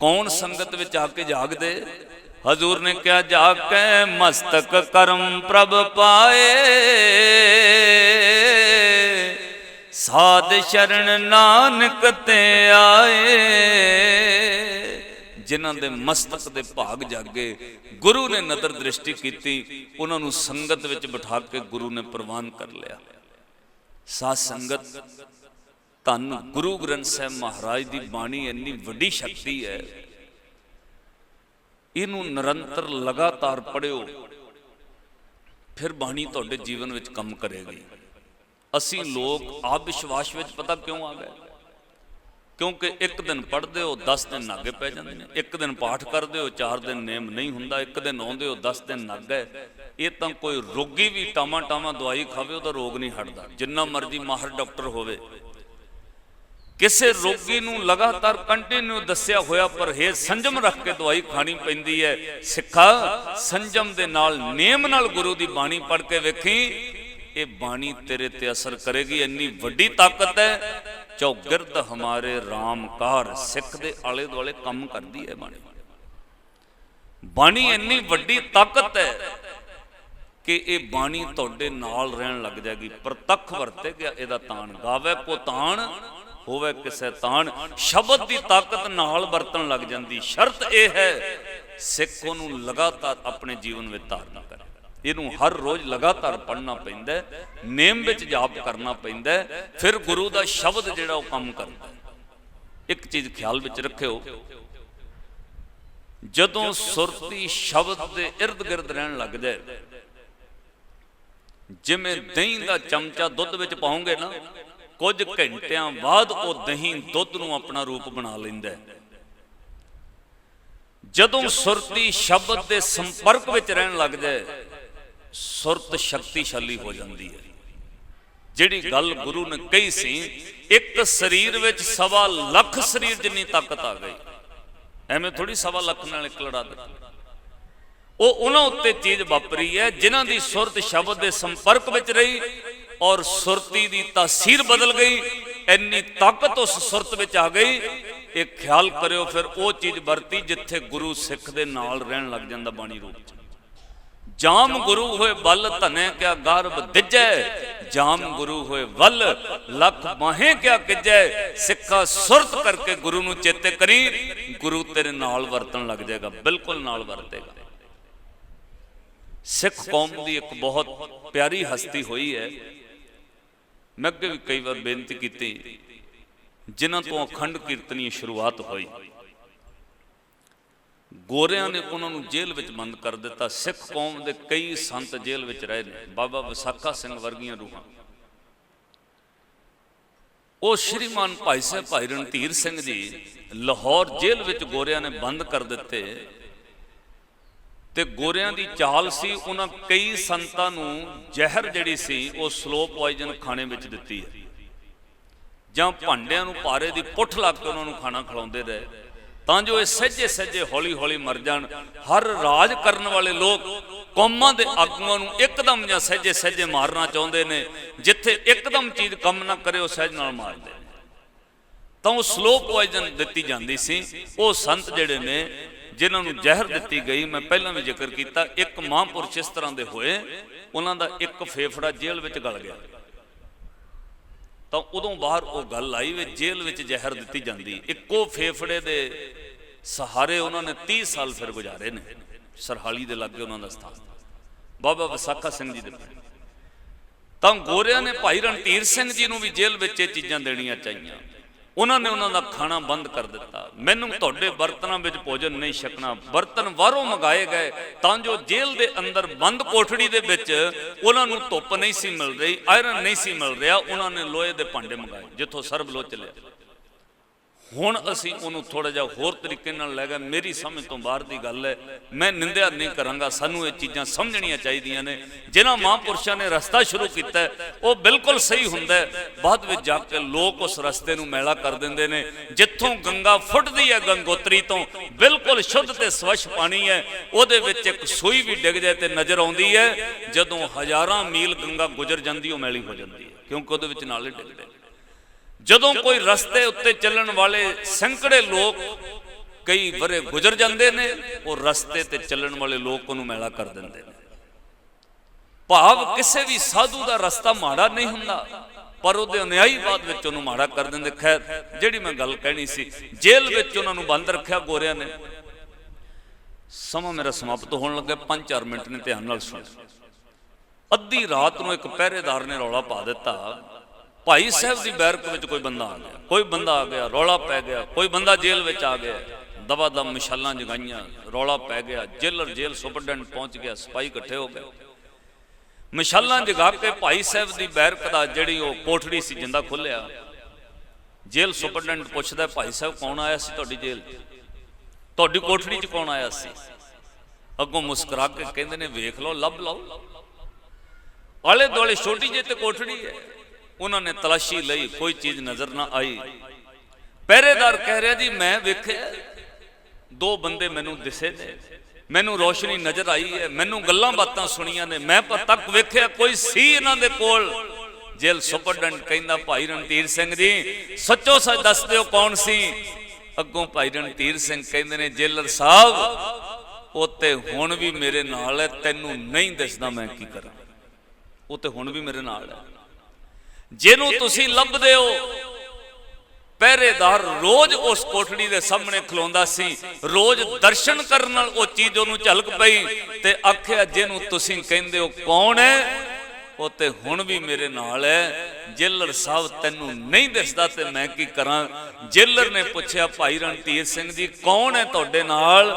ਕੌਣ ਸੰਗਤ ਵਿੱਚ ਆ ਕੇ ਜਾਗਦੇ? ਹਜ਼ੂਰ ਨੇ ਕਿਹਾ ਜਾ ਕੇ ਮਸਤਕ ਕਰਮ ਪ੍ਰਭ ਪਾਏ। ਸਾਧ ਸ਼ਰਨ ਨਾਨਕ ਤੇ ਆਏ। ਜਿਨ੍ਹਾਂ ਦੇ ਮਸਤਕ ਦੇ ਭਾਗ ਜਾਗੇ, ਗੁਰੂ ਨੇ ਨਦਰ ਦ੍ਰਿਸ਼ਟੀ ਕੀਤੀ। ਉਹਨਾਂ ਨੂੰ ਸੰਗਤ ਵਿੱਚ ਬਿਠਾ ਕੇ ਗੁਰੂ ਨੇ ਪ੍ਰਵਾਨ ਕਰ ਲਿਆ। ਸਾਧ ਸੰਗਤ ਧੰਨ ਗੁਰੂ ਗ੍ਰੰਥ ਸਾਹਿਬ ਮਹਾਰਾਜ ਦੀ ਬਾਣੀ ਇੰਨੀ ਵੱਡੀ ਸ਼ਕਤੀ ਹੈ। ਇਹਨੂੰ ਨਿਰੰਤਰ ਲਗਾਤਾਰ ਪੜਿਓ ਫਿਰ ਬਾਣੀ ਤੁਹਾਡੇ ਜੀਵਨ ਵਿੱਚ ਕੰਮ ਕਰੇਗੀ। ਅਸੀਂ ਲੋਕ ਆਪ ਵਿਸ਼ਵਾਸ ਵਿੱਚ ਪਤਾ ਕਿਉਂ ਆ ਗਏ? ਕਿਉਂਕਿ ਇੱਕ ਦਿਨ ਪੜ੍ਹਦੇ ਹੋ 10 ਦਿਨ ਨਾਗੇ ਪੈ ਜਾਂਦੇ ਨੇ। ਇੱਕ ਦਿਨ ਪਾਠ ਕਰਦੇ ਹੋ 4 ਦਿਨ ਨੇਮ ਨਹੀਂ ਹੁੰਦਾ। ਇੱਕ ਦਿਨ ਆਉਂਦੇ ਹੋ 10 ਦਿਨ ਨੱਗ ਹੈ। ਇਹ ਤਾਂ ਕੋਈ ਰੋਗੀ ਵੀ ਟਾਮਾ ਟਾਮਾ ਦਵਾਈ ਖਾਵੇ, ਉਹਦਾ ਰੋਗ ਨਹੀਂ ਹਟਦਾ। ਜਿੰਨਾ ਮਰਜ਼ੀ ਮਾਹਰ ਡਾਕਟਰ ਹੋਵੇ। ਕਿਸੇ ਰੋਗੀ ਨੂੰ ਲਗਾਤਾਰ ਕੰਟੀਨਿਊ ਦੱਸਿਆ ਹੋਇਆ ਪਰਹੇਜ਼ ਸੰਜਮ ਰੱਖ ਕੇ ਦਵਾਈ ਖਾਣੀ ਪੈਂਦੀ ਹੈ। ਸਿੱਖਾ, ਸੰਜਮ ਦੇ ਨਾਲ ਨੇਮ ਨਾਲ ਗੁਰੂ ਦੀ ਬਾਣੀ ਪੜ੍ਹ ਕੇ ਵੇਖੀ, ਇਹ ਬਾਣੀ ਤੇਰੇ ਤੇ ਅਸਰ ਕਰੇਗੀ, ਇੰਨੀ ਵੱਡੀ ਤਾਕਤ ਹੈ। ਚੌਗਿਰਦ ਹਮਾਰੇ ਰਾਮਕਾਰ ਸਿੱਖ ਦੇ ਆਲੇ ਦੁਆਲੇ ਕੰਮ ਕਰਦੀ ਹੈ ਬਾਣੀ। ਬਾਣੀ ਇੰਨੀ ਵੱਡੀ ਤਾਕਤ ਹੈ ਕਿ ਇਹ ਬਾਣੀ ਤੁਹਾਡੇ ਨਾਲ ਰਹਿਣ ਲੱਗ ਜਾਏਗੀ। ਪ੍ਰਤੱਖ ਵਰਤੇ ਗਿਆ, ਇਹਦਾ ਤਾਣ ਗਾਵੇ, ਕੋ ਤਾਣ ਹੋਵੇ ਕਿਸੇ ਤਾਣ, ਸ਼ਬਦ ਦੀ ਤਾਕਤ ਨਾਲ ਵਰਤਣ ਲੱਗ ਜਾਂਦੀ। ਸ਼ਰਤ ਇਹ ਹੈ, ਸਿੱਖ ਉਹਨੂੰ ਲਗਾਤਾਰ ਆਪਣੇ ਜੀਵਨ ਵਿੱਚ ਧਾਰਨਾ ਕਰੇ। ਇਹਨੂੰ ਹਰ ਰੋਜ਼ ਲਗਾਤਾਰ ਪੜ੍ਹਨਾ ਪੈਂਦਾ ਨੇਮ ਵਿੱਚ ਜਾਪ ਕਰਨਾ ਪੈਂਦਾ ਫਿਰ ਗੁਰੂ ਦਾ ਸ਼ਬਦ ਜਿਹੜਾ ਉਹ ਕੰਮ ਕਰਦਾ ਇੱਕ ਚੀਜ਼ ਖਿਆਲ ਵਿੱਚ ਰੱਖਿਓ, ਜਦੋਂ ਸੁਰਤੀ ਸ਼ਬਦ ਦੇ ird ਗਿਰਦ ਰਹਿਣ ਲੱਗ ਜਾਏ, ਜਿਵੇਂ ਦਹੀਂ ਦਾ ਚਮਚਾ ਦੁੱਧ ਵਿੱਚ ਪਾਉਂਗੇ ਨਾ ਕੁਝ ਘੰਟਿਆਂ ਬਾਅਦ ਉਹ ਦਹੀਂ ਦੁੱਧ ਨੂੰ ਆਪਣਾ ਰੂਪ ਬਣਾ ਲੈਂਦਾ ਹੈ। ਜਦੋਂ ਸੁਰਤੀ ਸ਼ਬਦ ਦੇ ਸੰਪਰਕ ਵਿੱਚ ਰਹਿਣ ਲੱਗ ਜਾਏ ਸੁਰਤ ਸ਼ਕਤੀਸ਼ਾਲੀ ਹੋ ਜਾਂਦੀ ਹੈ। ਜਿਹੜੀ ਗੱਲ ਗੁਰੂ ਨੇ ਕਹੀ ਸੀ ਇੱਕ ਸਰੀਰ ਵਿੱਚ ਸਵਾ ਲੱਖ ਸਰੀਰ ਜਿੰਨੀ ਤਾਕਤ ਆ ਗਈ। ਐਵੇਂ ਥੋੜੀ ਸਵਾ ਲੱਖ ਨਾਲ ਇੱਕ ਲੜਾ ਦੇ ਉਹ ਉਹਨਾਂ ਉੱਤੇ ਚੀਜ਼ ਵਾਪਰੀ ਹੈ ਜਿਨ੍ਹਾਂ ਦੀ ਸੁਰਤ ਸ਼ਬਦ ਦੇ ਸੰਪਰਕ ਵਿੱਚ ਰਹੀ ਔਰ ਸੁਰਤੀ ਦੀ ਤਾਸੀਰ ਬਦਲ ਗਈ, ਇੰਨੀ ਤਾਕਤ ਉਸ ਸੁਰਤ ਵਿੱਚ ਆ ਗਈ। ਇਹ ਖਿਆਲ ਕਰਿਓ, ਫਿਰ ਉਹ ਚੀਜ਼ ਵਰਤੀ ਜਿੱਥੇ ਗੁਰੂ ਸਿੱਖ ਦੇ ਨਾਲ ਰਹਿਣ ਲੱਗ ਜਾਂਦਾ ਬਾਣੀ ਰੂਪ ਚ। ਜਾਮ ਗੁਰੂ ਹੋਏ ਬਲ ਧਨੇ ਕਿਆ ਗਰਭ ਦਿੱਜੈ, ਜਾਮ ਗੁਰੂ ਹੋਏ ਵੱਲ ਲੱਖ ਬਾਹੇ ਕਿਆ ਕਿਜੈ। ਸਿੱਖਾ ਸੁਰਤ ਕਰਕੇ ਗੁਰੂ ਨੂੰ ਚੇਤੇ ਕਰੀ, ਗੁਰੂ ਤੇਰੇ ਨਾਲ ਵਰਤਣ ਲੱਗ ਜਾਏਗਾ, ਬਿਲਕੁਲ ਨਾਲ ਵਰਤੇਗਾ। ਸਿੱਖ ਕੌਮ ਦੀ ਇੱਕ ਬਹੁਤ ਪਿਆਰੀ ਹਸਤੀ ਹੋਈ ਹੈ। ਮੈਂ ਅੱਗੇ ਵੀ ਕਈ ਵਾਰ ਬੇਨਤੀ ਕੀਤੀ, ਜਿਨ੍ਹਾਂ ਤੋਂ ਅਖੰਡ ਕੀਰਤਨੀ ਸ਼ੁਰੂਆਤ ਹੋਈ। ਗੋਰਿਆਂ ਨੇ ਉਹਨਾਂ ਨੂੰ ਜੇਲ੍ਹ ਵਿੱਚ ਬੰਦ ਕਰ ਦਿੱਤਾ। ਸਿੱਖ ਕੌਮ ਦੇ ਕਈ ਸੰਤ ਜੇਲ੍ਹ ਵਿੱਚ ਰਹੇ ਨੇ। ਬਾਬਾ ਵਿਸਾਖਾ ਸਿੰਘ ਵਰਗੀਆਂ ਰੂਹਾਂ। ਉਹ ਸ਼੍ਰੀਮਾਨ ਭਾਈ ਸਾਹਿਬ ਭਾਈ ਰਣਧੀਰ ਸਿੰਘ ਜੀ, ਲਾਹੌਰ ਜੇਲ੍ਹ ਵਿੱਚ ਗੋਰਿਆਂ ਨੇ ਬੰਦ ਕਰ ਦਿੱਤੇ। ਤੇ ਗੋਰਿਆਂ ਦੀ ਚਾਲ ਸੀ, ਉਹਨਾਂ ਕਈ ਸੰਤਾਂ ਨੂੰ ਜ਼ਹਿਰ ਜਿਹੜੀ ਸੀ, ਉਹ ਸਲੋ ਪੋਇਜ਼ਨ ਖਾਣੇ ਵਿੱਚ ਦਿੱਤੀ ਹੈ। ਜਾਂ ਭਾਂਡਿਆਂ ਨੂੰ ਪਾਰੇ ਦੀ ਪੁੱਠ ਲੱਗ ਕੇ ਉਹਨਾਂ ਨੂੰ ਖਾਣਾ ਖਿਲਾਉਂਦੇ ਰਹੇ। ਤਾਂ ਜੋ ਇਹ ਸਹਿਜੇ ਸਹਿਜੇ ਹੌਲੀ ਹੌਲੀ ਮਰ ਜਾਣ। ਹਰ ਰਾਜ ਕਰਨ ਵਾਲੇ ਲੋਕ ਕੌਮਾਂ ਦੇ ਆਗੂਆਂ ਨੂੰ ਇੱਕਦਮ ਜਾਂ ਸਹਿਜੇ ਸਹਿਜੇ ਮਾਰਨਾ ਚਾਹੁੰਦੇ ਨੇ। ਜਿੱਥੇ ਇੱਕਦਮ ਚੀਜ਼ ਕੰਮ ਨਾ ਕਰੇ, ਉਹ ਸਹਿਜ ਨਾਲ ਮਾਰਦੇ ਤਾਂ ਉਹ ਸਲੋ ਪੋਇਜ਼ਨ ਦਿੱਤੀ ਜਾਂਦੀ ਸੀ। ਉਹ ਸੰਤ ਜਿਹੜੇ ਨੇ ਜਿਨ੍ਹਾਂ ਨੂੰ ਜ਼ਹਿਰ ਦਿੱਤੀ ਗਈ, ਮੈਂ ਪਹਿਲਾਂ ਵੀ ਜ਼ਿਕਰ ਕੀਤਾ, ਇੱਕ ਮਹਾਂਪੁਰਸ਼ ਇਸ ਤਰ੍ਹਾਂ ਦੇ ਹੋਏ, ਉਹਨਾਂ ਦਾ ਇੱਕ ਫੇਫੜਾ ਜੇਲ੍ਹ ਵਿੱਚ ਗਲ ਗਿਆ। ਤਾਂ ਉਦੋਂ ਬਾਹਰ ਉਹ ਗੱਲ ਆਈ ਵੀ ਜੇਲ੍ਹ ਵਿੱਚ ਜ਼ਹਿਰ ਦਿੱਤੀ ਜਾਂਦੀ। ਇੱਕੋ ਫੇਫੜੇ ਦੇ ਸਹਾਰੇ ਉਹਨਾਂ ਨੇ 30 ਸਾਲ ਫਿਰ ਗੁਜ਼ਾਰੇ ਨੇ। ਸਰਹਾਲੀ ਦੇ ਲਾਗੇ ਉਹਨਾਂ ਦਾ ਸਥਾਨ। ਬਾਬਾ ਵਿਸਾਖਾ ਸਿੰਘ ਜੀ ਦੇ ਪਿੰਡ। ਤਾਂ ਗੋਰਿਆਂ ਨੇ ਭਾਈ ਰਣਧੀਰ ਸਿੰਘ ਜੀ ਨੂੰ ਵੀ ਜੇਲ੍ਹ ਵਿੱਚ ਇਹ ਚੀਜ਼ਾਂ ਦੇਣੀਆਂ ਚਾਹੀਆਂ। ਉਹਨਾਂ ਨੇ ਉਹਨਾਂ ਦਾ ਖਾਣਾ ਬੰਦ ਕਰ ਦਿੱਤਾ। ਮੈਨੂੰ ਤੁਹਾਡੇ ਬਰਤਨਾਂ ਵਿੱਚ ਭੋਜਨ ਨਹੀਂ ਛਕਣਾ। ਬਰਤਨ ਬਾਹਰੋਂ ਮੰਗਾਏ ਗਏ, ਤਾਂ ਜੋ ਜੇਲ੍ਹ ਦੇ ਅੰਦਰ ਬੰਦ ਕੋਠੜੀ ਦੇ ਵਿੱਚ ਉਹਨਾਂ ਨੂੰ ਧੁੱਪ ਨਹੀਂ ਸੀ ਮਿਲ ਰਹੀ ਆਇਰਨ ਨਹੀਂ ਸੀ ਮਿਲ ਰਿਹਾ, ਉਹਨਾਂ ਨੇ ਲੋਹੇ ਦੇ ਭਾਂਡੇ ਮੰਗਾਏ, ਜਿੱਥੋਂ ਸਰਬ ਲੋ ਚੱਲਿਆ। ਹੁਣ ਅਸੀਂ ਉਹਨੂੰ ਥੋੜਾ ਜਿਹਾ ਹੋਰ ਤਰੀਕੇ ਨਾਲ ਲੈ ਗਏ। ਮੇਰੀ ਸਮਝ ਤੋਂ ਬਾਹਰ ਦੀ ਗੱਲ ਹੈ, ਮੈਂ ਨਿੰਦਿਆ ਨਹੀਂ ਕਰਾਂਗਾ। ਸਾਨੂੰ ਇਹ ਚੀਜ਼ਾਂ ਸਮਝਣੀਆਂ ਚਾਹੀਦੀਆਂ ਨੇ। ਜਿਨ੍ਹਾਂ ਮਹਾਂਪੁਰਸ਼ਾਂ ਨੇ ਰਸਤਾ ਸ਼ੁਰੂ ਕੀਤਾ ਉਹ ਬਿਲਕੁਲ ਸਹੀ ਹੁੰਦਾ ਹੈ। ਬਾਅਦ ਵਿੱਚ ਜਾ ਕੇ ਲੋਕ ਉਸ ਰਸਤੇ ਨੂੰ ਮੈਲਾ ਕਰ ਦਿੰਦੇ ਨੇ। ਜਿੱਥੋਂ ਗੰਗਾ ਫੁੱਟਦੀ ਹੈ, ਗੰਗੋਤਰੀ ਤੋਂ, ਬਿਲਕੁਲ ਸ਼ੁੱਧ ਤੇ ਸਵੱਛ ਪਾਣੀ ਹੈ। ਉਹਦੇ ਵਿੱਚ ਇੱਕ ਸੂਈ ਵੀ ਡਿੱਗ ਜਾਏ ਤੇ ਨਜ਼ਰ ਆਉਂਦੀ ਹੈ। ਜਦੋਂ ਹਜ਼ਾਰਾਂ ਮੀਲ ਗੰਗਾ ਗੁਜ਼ਰ ਜਾਂਦੀ, ਉਹ ਮੈਲੀ ਹੋ ਜਾਂਦੀ ਹੈ। ਕਿਉਂਕਿ ਉਹਦੇ ਵਿੱਚ ਨਾਲੇ ਡਿੱਗਦੇ ਜਦੋਂ ਕੋਈ ਰਸਤੇ ਉੱਤੇ ਚੱਲਣ ਵਾਲੇ ਸੈਂਕੜੇ ਲੋਕ ਕਈ ਬਰੇ ਗੁਜ਼ਰ ਜਾਂਦੇ ਨੇ, ਉਹ ਰਸਤੇ ਤੇ ਚੱਲਣ ਵਾਲੇ ਲੋਕ ਉਹਨੂੰ ਮੈਲਾ ਕਰ ਦਿੰਦੇ ਨੇ। ਭਾਵ ਕਿਸੇ ਵੀ ਸਾਧੂ ਦਾ ਰਸਤਾ ਮਾੜਾ ਨਹੀਂ ਹੁੰਦਾ, ਪਰ ਉਹਦੇ ਅਨਿਆਈ ਬਾਅਦ ਵਿੱਚ ਉਹਨੂੰ ਮਾੜਾ ਕਰ ਦਿੰਦੇ। ਖੈਰ, ਜਿਹੜੀ ਮੈਂ ਗੱਲ ਕਹਿਣੀ ਸੀ, ਜੇਲ੍ਹ ਵਿੱਚ ਉਹਨਾਂ ਨੂੰ ਬੰਦ ਰੱਖਿਆ ਗੋਰਿਆਂ ਨੇ। ਸਮਾਂ ਮੇਰਾ ਸਮਾਪਤ ਹੋਣ ਲੱਗਾ 5-4 ਮਿੰਟ ਨੇ, ਧਿਆਨ ਨਾਲ ਸੁਣ। ਅੱਧੀ ਰਾਤ ਨੂੰ ਇੱਕ ਪਹਿਰੇਦਾਰ ਨੇ ਰੌਲਾ ਪਾ ਦਿੱਤਾ। ਭਾਈ ਸਾਹਿਬ ਦੀ ਬੈਰਕ ਵਿੱਚ ਕੋਈ ਬੰਦਾ ਆ ਗਿਆ, ਕੋਈ ਬੰਦਾ ਆ ਗਿਆ, ਰੌਲਾ ਪੈ ਗਿਆ, ਕੋਈ ਬੰਦਾ ਜੇਲ੍ਹ ਵਿੱਚ ਆ ਗਿਆ ਦਵਾ ਦਮ ਮਸ਼ਾਲਾਂ ਜਗਾਈਆਂ, ਰੌਲਾ ਪੈ ਗਿਆ ਜੇਲਰ ਜੇਲ੍ਹ ਸੁਪਰਡੈਂਟ ਪਹੁੰਚ ਗਿਆ, ਸਿਪਾਹੀ ਇਕੱਠੇ ਹੋ ਗਏ। ਮਸ਼ਾਲਾਂ ਜਗਾ ਕੇ ਭਾਈ ਸਾਹਿਬ ਦੀ ਬੈਰਕ ਦਾ ਜਿਹੜੀ ਉਹ ਕੋਠੜੀ ਸੀ, ਜਿੰਦਾ ਖੁੱਲਿਆ ਜੇਲ੍ਹ ਸੁਪਰਡੈਂਟ ਪੁੱਛਦਾ, ਭਾਈ ਸਾਹਿਬ, ਕੌਣ ਆਇਆ ਸੀ ਤੁਹਾਡੀ ਜੇਲ੍ਹ 'ਚ? ਤੁਹਾਡੀ ਕੋਠੜੀ 'ਚ ਕੌਣ ਆਇਆ ਸੀ? ਅੱਗੋਂ ਮੁਸਕਰਾ ਕੇ ਕਹਿੰਦੇ ਨੇ, ਵੇਖ ਲਓ, ਲੱਭ ਲਓ। ਆਲੇ ਦੁਆਲੇ ਛੋਟੀ ਜਿਹੀ ਤੇ ਕੋਠੜੀ ਹੈ। ਉਹਨਾਂ ਨੇ ਤਲਾਸ਼ੀ ਲਈ ਕੋਈ ਚੀਜ਼ ਨਜ਼ਰ ਨਾ ਆਈ। ਪਹਿਰੇਦਾਰ ਕਹਿ ਰਿਹਾ, ਜੀ, ਮੈਂ ਵੇਖਿਆ ਦੋ ਬੰਦੇ ਮੈਨੂੰ ਦਿਸੇ ਨੇ। ਮੈਨੂੰ ਰੋਸ਼ਨੀ ਨਜ਼ਰ ਆਈ ਹੈ। ਮੈਨੂੰ ਗੱਲਾਂ ਬਾਤਾਂ ਸੁਣੀਆਂ ਨੇ। ਮੈਂ ਪਰ ਤੱਕ ਵੇਖਿਆ ਕੋਈ ਸੀ ਇਹਨਾਂ ਦੇ ਕੋਲ। ਜੇਲ ਸੁਪਰਡੈਂਟ ਕਹਿੰਦਾ, ਭਾਈ ਰਣਧੀਰ ਸਿੰਘ ਜੀ, ਸੱਚੋ ਸੱਚ ਦੱਸ ਦਿਓ ਕੌਣ ਸੀ? ਅੱਗੋਂ ਭਾਈ ਰਣਧੀਰ ਸਿੰਘ ਕਹਿੰਦੇ ਨੇ, ਜੇਲਰ ਸਾਹਿਬ, ਉਹ ਤੇ ਹੁਣ ਵੀ ਮੇਰੇ ਨਾਲ ਹੈ। ਤੈਨੂੰ ਨਹੀਂ ਦਿਸਦਾ ਮੈਂ ਕੀ ਕਰਾਂ। ਉਹ ਤੇ ਹੁਣ ਵੀ ਮੇਰੇ ਨਾਲ ਹੈ। ਜਿਹਨੂੰ ਤੁਸੀਂ ਲੱਭਦੇ ਹੋ। ਪਹਿਰੇਦਾਰ ਰੋਜ਼ ਉਸ ਕੋਠੜੀ ਦੇ ਸਾਹਮਣੇ ਖਲੋਂਦਾ ਸੀ। ਰੋਜ਼ ਦਰਸ਼ਨ ਕਰਨ ਨਾਲ ਉਹ ਚੀਜ਼ ਉਹਨੂੰ ਝਲਕ ਪਈ ਤੇ ਆਖਿਆ, ਜਿਹਨੂੰ ਤੁਸੀਂ ਕਹਿੰਦੇ ਹੋ ਕੌਣ ਹੈ? ਉਹ ਤੇ ਹੁਣ ਵੀ ਮੇਰੇ ਨਾਲ ਹੈ। ਜੇਲਰ ਸਾਹਿਬ ਤੈਨੂੰ ਨਹੀਂ ਦਿਸਦਾ ਤੇ ਮੈਂ ਕੀ ਕਰਾਂ? ਜੇਲਰ ਨੇ ਪੁੱਛਿਆ, ਭਾਈ ਰਣਧੀਰ ਸਿੰਘ ਜੀ, ਕੌਣ ਹੈ ਤੁਹਾਡੇ ਨਾਲ?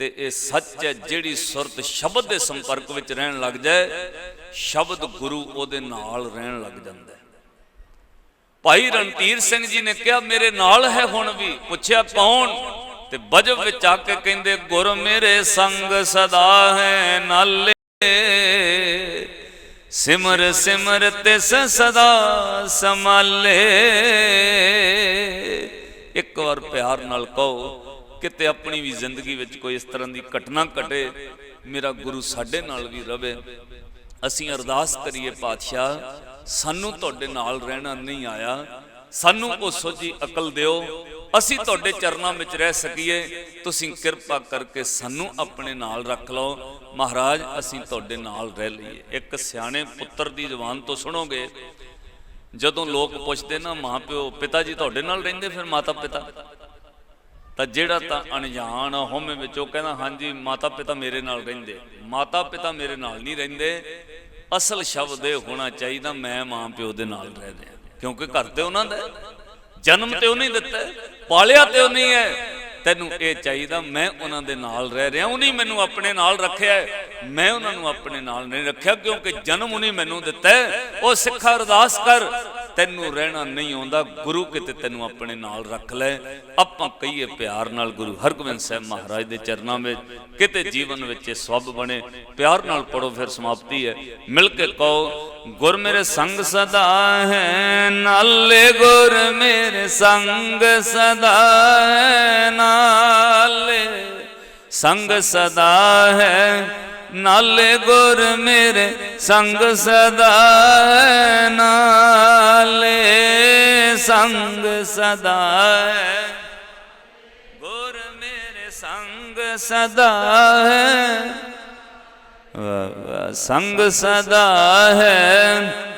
ਤੇ ਇਹ ਸੱਚ ਹੈ, ਜਿਹੜੀ ਸੁਰਤ ਸ਼ਬਦ ਦੇ ਸੰਪਰਕ ਵਿੱਚ ਰਹਿਣ ਲੱਗ ਜਾਏ, ਸ਼ਬਦ ਗੁਰੂ ਉਹਦੇ ਨਾਲ ਰਹਿਣ ਲੱਗ ਜਾਂਦਾ ਹੈ। ਭਾਈ ਰਣਧੀਰ ਸਿੰਘ ਜੀ ਨੇ ਕਿਹਾ, ਮੇਰੇ ਨਾਲ ਹੈ ਹੁਣ ਵੀ। ਪੁੱਛਿਆ, ਕੌਣ? ਤੇ ਬਜਬ ਵਿੱਚ ਆ ਕੇ ਕਹਿੰਦੇ, ਗੁਰ ਮੇਰੇ ਸੰਗ ਸਦਾ ਹੈ ਨਾਲੇ। ਸਿਮਰ ਸਿਮਰ ਤਿਸ ਸਦਾ ਸਮਾਲੇ ਇੱਕ ਵਾਰ ਪਿਆਰ ਨਾਲ ਕਹੋ ਕਿਤੇ ਆਪਣੀ ਵੀ ਜ਼ਿੰਦਗੀ ਵਿੱਚ ਕੋਈ ਇਸ ਤਰ੍ਹਾਂ ਦੀ ਘਟਨਾ ਘਟੇ, ਮੇਰਾ ਗੁਰੂ ਸਾਡੇ ਨਾਲ ਵੀ ਰਵੇ। ਅਸੀਂ ਅਰਦਾਸ ਕਰੀਏ, ਪਾਤਸ਼ਾਹ, ਸਾਨੂੰ ਤੁਹਾਡੇ ਨਾਲ ਰਹਿਣਾ ਨਹੀਂ ਆਇਆ। ਸਾਨੂੰ ਉਹ ਸੋਝੀ ਅਕਲ ਦਿਓ। ਅਸੀਂ ਤੁਹਾਡੇ ਚਰਨਾਂ ਵਿੱਚ ਰਹਿ ਸਕੀਏ। ਤੁਸੀਂ ਕਿਰਪਾ ਕਰਕੇ ਸਾਨੂੰ ਆਪਣੇ ਨਾਲ ਰੱਖ ਲਓ। ਮਹਾਰਾਜ, ਅਸੀਂ ਤੁਹਾਡੇ ਨਾਲ ਰਹਿ ਲਈਏ। ਇੱਕ ਸਿਆਣੇ ਪੁੱਤਰ ਦੀ ਜ਼ੁਬਾਨ ਤੋਂ ਸੁਣੋਗੇ, ਜਦੋਂ ਲੋਕ ਪੁੱਛਦੇ, ਨਾ ਮਾਂ ਪਿਓ ਪਿਤਾ ਜੀ ਤੁਹਾਡੇ ਨਾਲ ਰਹਿੰਦੇ? ਫਿਰ ਮਾਤਾ ਪਿਤਾ ਤਾਂ ਜਿਹੜਾ ਤਾਂ ਅਣਜਾਣ ਹਉਮੈ ਵਿੱਚ ਉਹ ਕਹਿੰਦਾ ਹਾਂਜੀ ਮਾਤਾ ਪਿਤਾ ਮੇਰੇ ਨਾਲ ਰਹਿੰਦੇ। ਮਾਤਾ ਪਿਤਾ ਮੇਰੇ ਨਾਲ ਨਹੀਂ ਰਹਿੰਦੇ। ਅਸਲ ਸ਼ਬਦ ਇਹ ਹੋਣਾ ਚਾਹੀਦਾ ਮੈਂ ਮਾਂ ਪਿਓ ਦੇ ਨਾਲ ਰਹਿ ਰਿਹਾ। ਕਿਉਂਕਿ ਘਰ ਤੇ ਉਹਨਾਂ ਦਾ ਜਨਮ ਤੇ ਉਹਨੇ ਦਿੱਤਾ ਹੈ, ਪਾਲਿਆ ਤੇ ਉਹਨੇ ਹੈ। ਤੈਨੂੰ ਇਹ ਚਾਹੀਦਾ ਮੈਂ ਉਹਨਾਂ ਦੇ ਨਾਲ ਰਹਿ ਰਿਹਾ ਉਹਨੇ ਮੈਨੂੰ ਆਪਣੇ ਨਾਲ ਰੱਖਿਆ ਮੈਂ ਉਹਨਾਂ ਨੂੰ ਆਪਣੇ ਨਾਲ ਨਹੀਂ ਰੱਖਿਆ ਕਿਉਂਕਿ ਜਨਮ ਉਹਨੇ ਮੈਨੂੰ ਦਿੱਤਾ ਉਹ ਸਿੱਖਾ ਅਰਦਾਸ ਕਰ ਤੈਨੂੰ ਰਹਿਣਾ ਨਹੀਂ ਆਉਂਦਾ, ਗੁਰੂ ਕਿਤੇ ਤੈਨੂੰ ਆਪਣੇ ਨਾਲ ਰੱਖ ਲੈ। ਆਪਾਂ ਕਹੀਏ ਪਿਆਰ ਨਾਲ ਗੁਰੂ ਹਰਗੋਬਿੰਦ ਸਾਹਿਬ ਮਹਾਰਾਜ ਦੇ ਚਰਨਾਂ ਵਿੱਚ, ਕਿਤੇ ਜੀਵਨ ਵਿੱਚ ਇਹ ਸਵੱਬ ਬਣੇ। ਪਿਆਰ ਨਾਲ ਪੜੋ ਫਿਰ ਸਮਾਪਤੀ ਹੈ। ਮਿਲ ਕੇ ਕਹੋ, ਗੁਰ ਮੇਰੇ ਸੰਗ ਸਦਾ ਹੈ, ਨਾਲੇ ਗੁਰ ਮੇਰੇ ਸੰਗ ਸਦਾ ਹੈ, ਨਾਲੇ ਸੰਗ ਸਦਾ ਹੈ। ਨਾਲੇ ਗੁਰ ਮੇਰੇ ਸੰਗ ਸਦਾ ਹੈ ਨਾਲੇ ਸੰਗ ਸਦਾ ਹੈ। ਗੁਰ ਮੇਰੇ ਸੰਗ ਸਦਾ ਹੈ ਵਾਹ, ਸੰਗ ਸਦਾ ਹੈ।